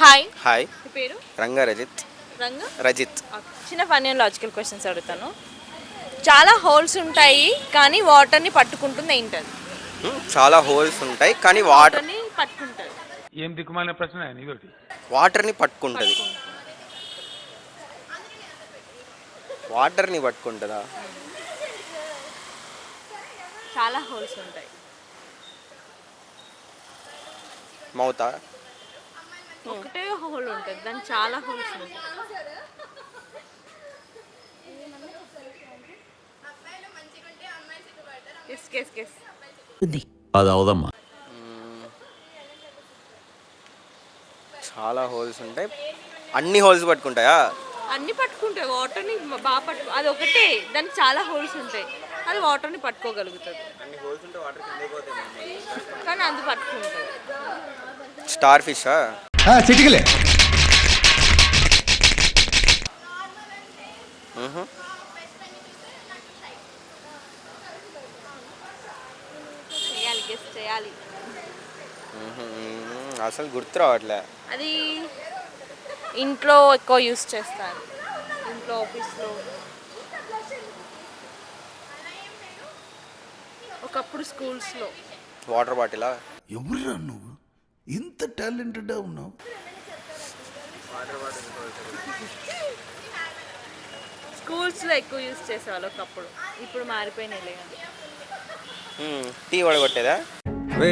Hi hi పేరు? రంగా రజిత్. రంగు? రజిత్. చిన్న ఫన్నీ అండ్ లాజికల్ క్వశ్చన్స్ అడుగుతాను. చాలా హోల్స్ ఉంటాయి కానీ వాటర్ని పట్టుకుంటుంది ఏంటది? హ్మ్, చాలా హోల్స్ ఉంటాయి కానీ వాటర్ వాటర్ని పట్టుకుంటుంది. ఏం దిక్కుమాలిన ప్రశ్న ఇదొకటి వాటర్ని పట్టుకుంటుంది. వాటర్ని పట్టుకుంటుందా? చాలా హోల్స్ ఉంటాయి. మౌతా? ఒకటే హోల్ ఉంటుంది. దానికి చాలా హోల్స్ ఉంటాయి. కెస్ కెస్ కెస్ అది అవదమ్మా. చాలా హోల్స్ ఉంటాయి. అన్ని హోల్స్ పట్టుకుంటాయా? అన్ని పట్టుకుంటాయి. వాటర్ని బాగా పట్టుకో అది ఒకటే. దానికి చాలా హోల్స్ ఉంటాయి. అది వాటర్ని పట్టుకోగలుగుతుంది కానీ అది పట్టుకుంటుంది స్టార్ ఫిషా? చిటికలే. చేయాలి గెస్ చేయాలి. అసలు గుర్తు రావట్లే. అది ఇంట్లో ఎక్కువ యూస్ చేస్తారు. ఇంట్లో ఆఫీస్లో. ఒకప్పుడు స్కూల్స్లో. వాటర్ బాటిలా? ఎవరురా నువ్వు? ఇంత టాలెంటెడ్ ఉన్నావు? స్కూల్స్లో ఎక్కువ యూస్ చేసేవాళ్ళు ఒకప్పుడు. ఇప్పుడు మారిపోయినాయి టీ వడగొట్టేదా? రే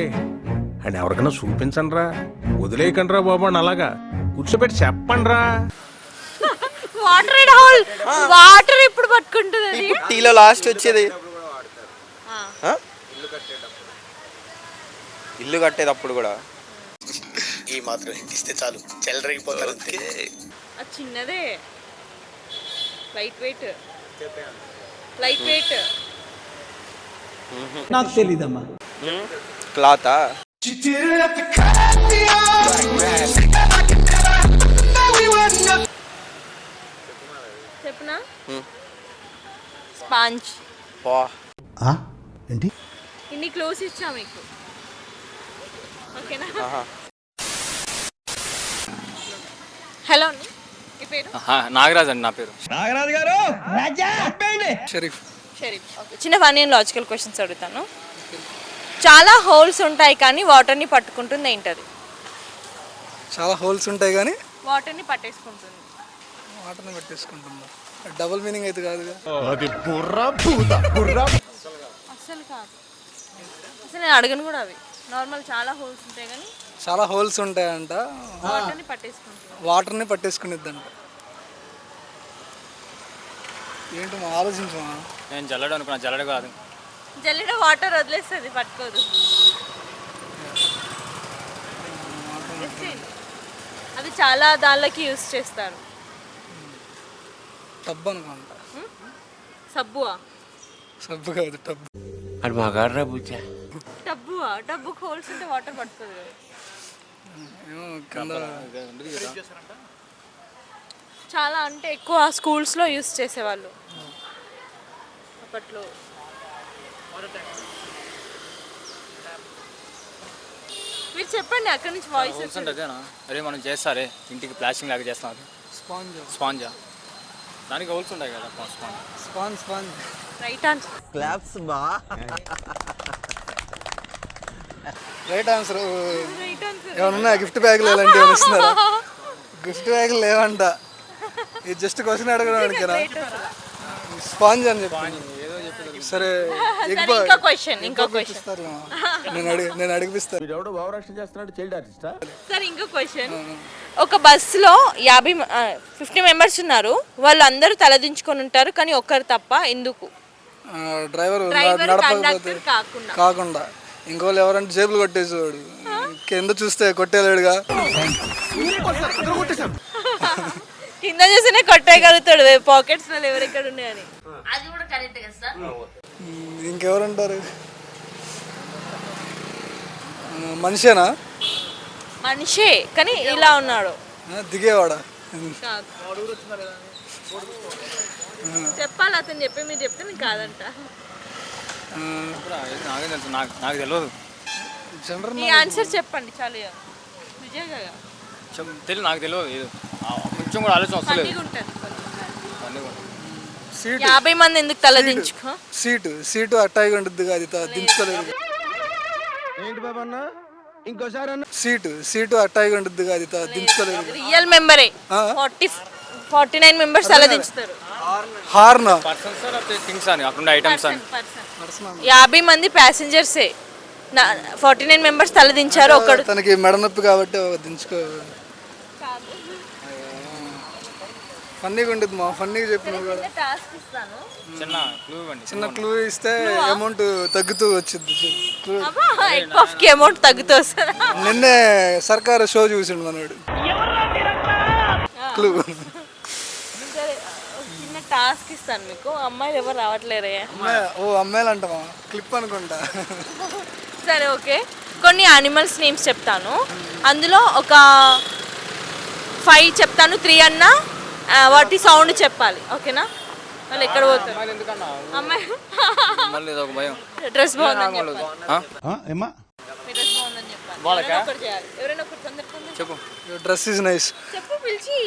అండ్ ఎవరికైనా చూపించండి రా వదిలేయకండి రా బాబు అని అలాగా. కూర్చోబెట్టి చెప్పండి రా వాటర్ హోల్. వాటర్ ఇప్పుడు పట్టుకుంటుంది అది? ఇప్పుడు టీలో లాస్ట్ వచ్చేది. ఆ. ఆ? ఇల్లు కట్టేటప్పుడు కూడా. ఈ మాత్రం ఇస్తే చాలు. చెల్లరగిపోతారు అది చిన్నదే. Light weight. Light weight. నాకు తెలీదమ్మా. క్లాతా? చెప్పనా. స్పాంజ్. ఏంటి? ఇన్ని క్లోజ్ ఇచ్చా మీకు. ఓకేనా? హలో అండి మీ పేరు? నాగరాజ్ అండి నా పేరు. షరీఫ్. ఓకే. చిన్న ఫన్నీ లాజికల్ క్వశ్చన్స్ అడుగుతాను. చాలా హోల్స్ ఉంటాయి కానీ వాటర్ని పట్టుకుంటుంది ఏంటది? చాలా హోల్స్ ఉంటాయి కానీ వాటర్ని పట్టేసుకుంటుంది. వాటర్ని పెట్టేసుకుంటున్నా డబుల్ మీనింగ్ అయితే కాదుగా అది బుర్రా బుర్రా అస్సలు కాదు. అసలు నేను అడగను కూడా అవి. నార్మల్ చాలా హోల్స్ ఉంటాయి కానీ చాలా హోల్స్ ఉంటాయంట. వాటర్ని పట్టేసుకుంటుంది. వాటర్ని పట్టేసుకునిద్దంట. ఏంటి మా ఆలోచించమా నేను జల్లడు అనుకున్నా జల్లడు కాదు. జల్లిడ వాటర్ వదిలేస్తుంది పట్టుకోదు. అది చాలా దానిలోకి యూస్ చేస్తారు. టబ్ అనుకుంటా. సబ్బువా? సబ్బు కాదు టబ్. అది మగాడ్రా బుజ్జా. టబ్బువా టబ్బు హోల్స్ ఉంటే వాటర్ పడుతుంది కదా. ఏమో కింద చాలా అంటే ఎక్కువ స్కూల్స్లో యూస్ చేసేవాళ్ళు. అప్పట్లో. మీరు చెప్పండి అక్కడి నుంచి వాయిస్ అరే మనం చేస్తారే ఇంటికి ప్లాస్టింగ్ లాగా చేస్తాం అది. స్పాంజ్. స్పాంజా. దానికి హోల్స్ ఉంటాయి కదా sponge. Sponge sponge. Right answer right answer right answer ఏమన్నా గిఫ్ట్ బ్యాగులు ఇలాంటివి ఏమైనా ఇస్తున్నారా? గిఫ్ట్ బ్యాగులు లేవంట. ఇది జస్ట్ క్వశ్చన్ అడగడానికి స్పాంజ్ అని చెప్పి. సరే సరే ఇంకో క్వశ్చన్ ఇంకో క్వశ్చన్ ఇస్తారు నేను అడిగి నేను అడిగిపిస్తాను వీడెవడో భావరక్షణ చేస్తున్నాడు చైల్డ్ ఆర్టిస్టా సరే ఇంకో క్వశ్చన్ ఒక బస్సులో యాభై ఫిఫ్టీ మెంబర్స్ ఉన్నారు. వాళ్ళు అందరూ తలదించుకొని ఉంటారు కానీ ఒక్కరు తప్ప ఎందుకు? డ్రైవర్ కాకుండా. ఇంకోళ్ళు ఎవరంటే జేబులు కొట్టేసేవాడు. కింద చూస్తే కొట్టేలేడుగా. కింద చూస్తేనే కొట్టేయగలుగుతాడు. పాకెట్స్ ఎవరెక్కడ ఉన్నాయని. ఇంకెవరుంటారు? ఆ, మనిషేనా? మనిషే కానీ ఇలా ఉన్నాడు. దిగేవాడా? కాదు. చెప్పాలి అతను చెప్పి మీరు చెప్తే నేను కాదంట. నాకేం తెలుసు నాకు నాకు తెలియదు. జనరల్ మీ ఆన్సర్ చెప్పండి చాలు తెలియదు నాకు తెలియదు కొంచెం కూడా ఆలోచన వస్తలేదు. సీటు. యాభై మంది ఎందుకు తలదించుకో సీటు. సీటు. అట్టాయిగా ఉంటుంది అది దించుకోలేదు. ఏంటి బాబా అన్న? ఇంకోసారి అన్న. సీటు. సీటు అట్టాయిగా ఉంటుంది అది దించుకోలేదు. రియల్ మెంబరే. ఫార్టీ ఫార్టీ నైన్ మెంబర్స్ తలదించుతారు హార్న్. పర్సన్స్ సార్ థింగ్స్ అని అక్కడ ఐటమ్స్ అని. యాభై మంది ప్యాసింజర్సే ఫార్టీ నైన్ మెంబర్స్ తలదించారు ఒకడు. తనకి మెడ నొప్పి కాబట్టి ఒక దించుకో. ఫన్నీగా ఉంటుంది మా ఫన్నీగా చెప్పు నువ్వు కూడా టాస్క్ ఇస్తాను. చిన్న క్లూ ఇవ్వండి చిన్న క్లూ ఇస్తే అమౌంట్ తగ్గుతూ వచ్చింది అమౌంట్ తగ్గుతూ వస్తుందా. నిన్నే సర్కారు షో చూసిండు మనోడు. క్లూ టాస్క్ ఇస్తాను మీకు. అమ్మాయిలు ఎవరు రావట్లేరే? అమ్మాయి. ఓ అమ్మాయిలు అంటావా? క్లిప్ అనుకుంటా. సరే ఓకే. కొన్ని యానిమల్స్ నేమ్స్ చెప్తాను. అందులో ఒక ఫైవ్ చెప్తాను త్రీ అన్నా వాటి సౌండ్ చెప్పాలి. ఓకేనా? ఎక్కడ పోతారు అమ్మాయిలు ఎందుకన్నా? అమ్మాయి. మళ్ళీ ఇది ఒక భయం. డ్రెస్ బాగుందని డ్రెస్ బాగుందని చెప్పాలి. వాళ్ళకా? ఎవరైనా ఒకటి చేయాలి. ఎవరైనా ఒకటి తొందరగా చెప్పు. డ్రెస్ ఇస్ నైస్ చెప్పు పిలిచి.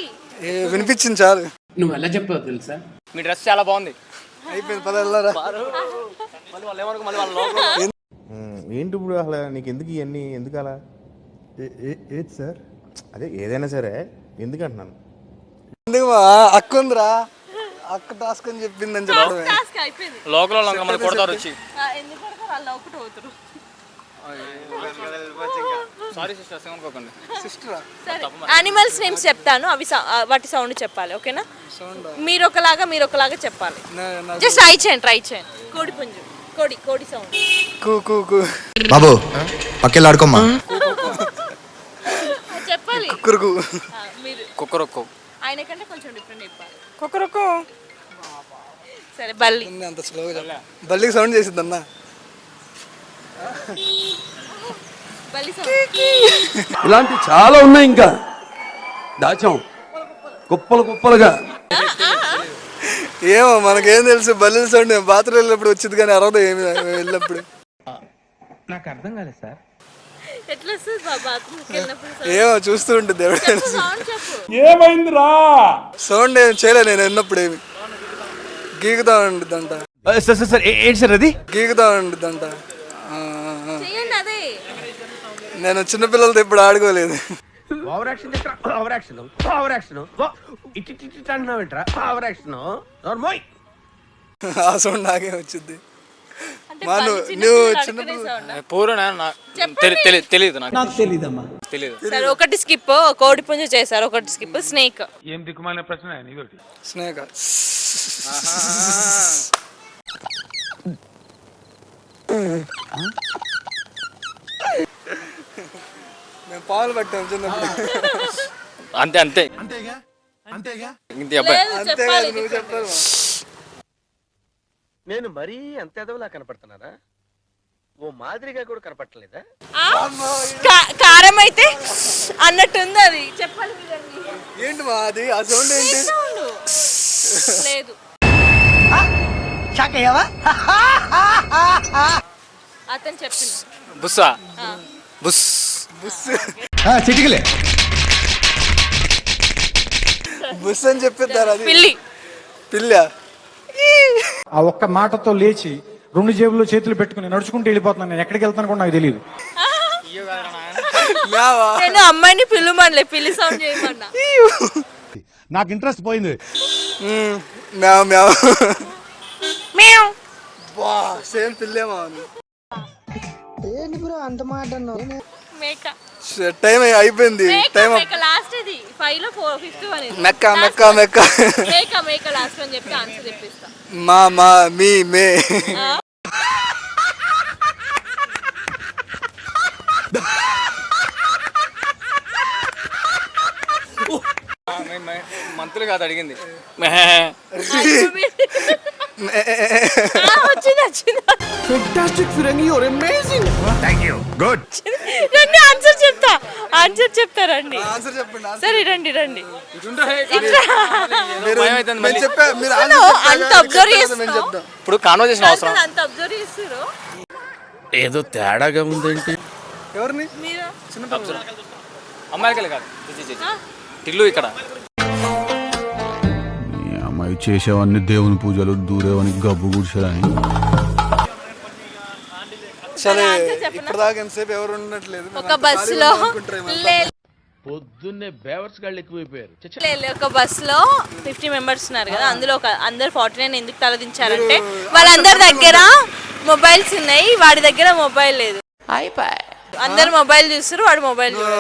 ఏ వినిపించింది చాలు. నువ్వు ఎలా చెప్పావు తెలుసా? మీ డ్రెస్ చాలా బాగుంది. అయిపోయింది పద వెళ్ళారా? మళ్ళీ వాళ్ళు ఏమనుకో మళ్ళీ వాళ్ళ లోపల. ఏంటి ఇప్పుడు అసలు నీకు ఎందుకు ఇవన్నీ ఎందుకు అలా? ఏది సార్? అదే ఏదైనా సరే ఎందుకు అంటున్నాను ఎందుకు మా అక్క ఉందిరా? అక్క టాస్క్ అని చెప్పిందని చెప్పడమే. టాస్క్ అయిపోయింది లోకల్ వాళ్ళు మళ్ళీ కొడతారు వచ్చి. ఎందుకు పడతారు వాళ్ళు ఒకటి అవుతారు సారీ. సిస్టరా సరే యానిమల్స్ నేమ్స్ చెప్తాను. అవి వాటి సౌండ్ చెప్పాలి ఓకేనా? మీరు ఒకలాగా మీరు ఒకలాగా చెప్పాలి జస్ట్ ట్రై చేయండి ట్రై చేయండి కోడి పుంజు. కోడి కోడి సౌండ్ కూ కూ కూ. బాబు పక్కెళ్ళాడుకోమ్మా. చెప్పాలి. కురుకు ఆ, మీరు కుక్కరొక్కు. ఆయన కంటే కొంచెం డిఫరెంట్ చెప్పాలి. కుక్కరుకు సరే బల్లి. అంత స్లోగా బల్లికి సౌండ్ చేసింది అన్న బల్లి సౌండ్ ఇలాంటి చాలా ఉన్నాయి ఇంకా. దాచాం. కుప్పలు కుప్పలుగా. ఏమో మనకేం తెలుసు. బల్లి సౌండ్ బాత్రూమ్ వెళ్ళినప్పుడు వచ్చింది కానీ అరవదు ఏమి వెళ్ళినప్పుడు. నాకు అర్థం కాలేదు సార్. ఏమో చూస్తూ ఉంటుంది చెప్పు ఏమైందిరా? సౌండ్ ఏం చేయలే నేను వెళ్ళినప్పుడు ఏమి. గీకుతా ఉండిద్దంట. సార్ సార్ సార్ ఏంటి సార్ అది? గీకుతా ఉండిద్దంట ఆ, ఆ, ఆ. చెయ్యండి అదే నేను చిన్నపిల్లలతో ఇప్పుడు ఆడుకోలేదు. Over action over action over action ఇట్టి ఇట్టి అంటున్నావు ఏంట్రా? ఓవర్ యాక్షన్ నోర్మోయ్ ఆ సౌండ్ నాకే వచ్చింది. నువ్వు- చిన్న? పూర్ణ తెలియదు తెలియదు నాకు. నాకు తెలియదమ్మా తెలియదు సరే ఒకటి స్కిప్ కోడి పుంజు చేశారు. ఒకటి స్కిప్ స్నేక్ ఏం దిక్కుమాలిన ప్రశ్న ఇదొకటి స్నేక్ మేము పాలు పట్టాం చిన్నప్పుడు అంతే అంతే. అంతేగా? అంతేగా? ఇంత అబ్బాయి. లేదు అంతే చెప్పాలి కదా నువ్వు చెప్పాలి. మా. నేను మరీ అంత ఎదవలా కనపడుతున్నానా? ఓ మాదిరిగా కూడా కనపడలేదా ఆ? కా- కారం అయితే అన్నట్టుంది అది. చెప్పాలి ఏంటి మా అది? ఆ సౌండ్ ఏంటి? సౌండ్? లేదు. అతను చెప్పింది. బుస్సా. బుస్. బుస్. చిటికలే. బుస్ అని చెప్పిద్దారు అది. పిల్లి. పిల్ల. ఆ ఒక్క మాటతో లేచి రెండు జేబుల్లో చేతులు పెట్టుకుని నడుచుకుంటూ వెళ్ళిపోతున్నాను. నేను ఎక్కడికి వెళ్తాను కూడా నాకు తెలియదు మ్యావా? నేను అమ్మాయిని పిల్లమనలే పిల్లి సౌండ్ చేయమన్నా. నాకు ఇంట్రెస్ట్ పోయింది. మ్యావ్ మ్యావ్. మేం బా సేమ్ పిల్లేమా ఉంది మేక. టైం అయిపోయింది. టైం మేక లాస్ట్ ఇది. ఫైవ్లో ఫోర్ ఫిఫ్త్ వన్ మెక్క మెక్క మెక్క. మేక మేక లాస్ట్ అని చెప్పి ఆన్సర్ చెప్పిస్తా. మా మా మీ మే. ఆ? మంత్రులు కాదు అడిగింది. వచ్చింది వచ్చింది. ఫెంటాస్టిక్ ఫిరంగి యువర్ అమేజింగ్ గుడ్ రండి ఆన్సర్ చెప్తా. ఆన్సర్ చెప్తా రండి. ఆన్సర్ చెప్పండి answer. సరే రండి రండి. అంత చేస్తావు? చెప్తాం. ఇప్పుడు కాన్వర్జేషన్ అవసరం. అంత అబ్జర్వ్ చేస్తారు ఏదో తేడాగా ఉందేంటి. ఎవరిని? మీరు? అమ్మాయిలకి కాదు టిల్లు ఇక్కడ. అమ్మాయి చేసేవన్నీ దేవుని పూజలు దూరేవని గబ్బు గుడిసేదని సరే? ఇప్పటిదాకా ఎంతసేపు ఎవరు ఉండట్లేదు ఒక బస్సులో. లే- పొద్దున్నే బేవర్స్ గాళ్ళు ఎక్కువైపోయారు. లే- లే, ఒక బస్సులో ఫిఫ్టీ మెంబర్స్ ఉన్నారు కదా అందులో ఒక అందరు ఫార్టీ నైన్ ఎందుకు తలదించారంటే వాళ్ళందరి దగ్గర మొబైల్స్ ఉన్నాయి వాడి దగ్గర మొబైల్ లేదు. అందరు మొబైల్ చూస్తారు వాడు మొబైల్ చూడరు